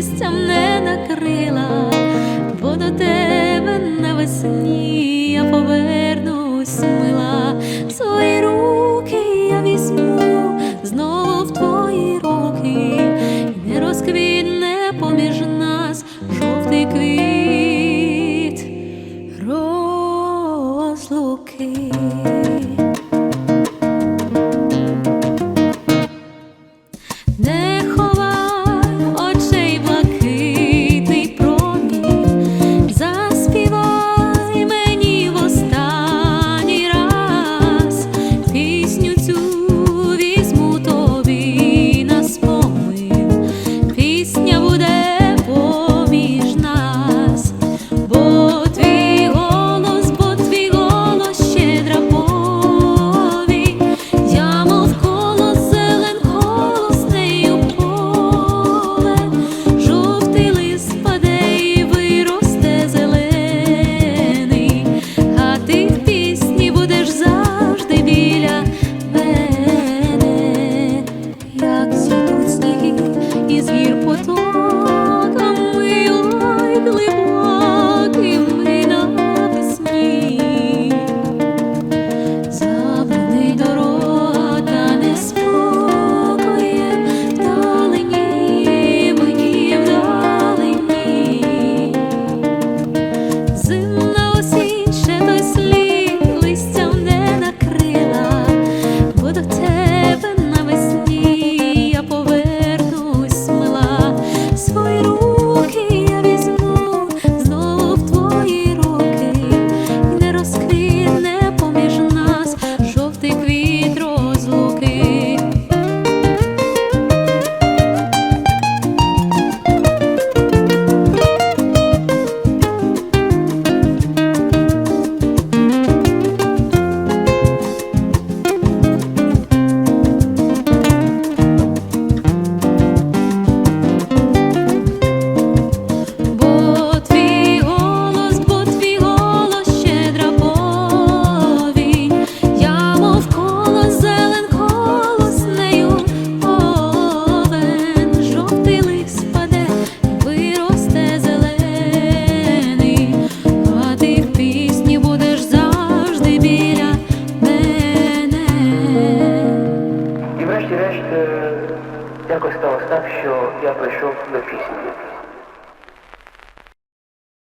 листям не накрила, бо до тебе навесні я повернусь, мила свої руки я візьму знову в твої руки, і не розквітне поміж нас жовтий квіт розлуки. Не якось сталося так, що я прийшов до пісні.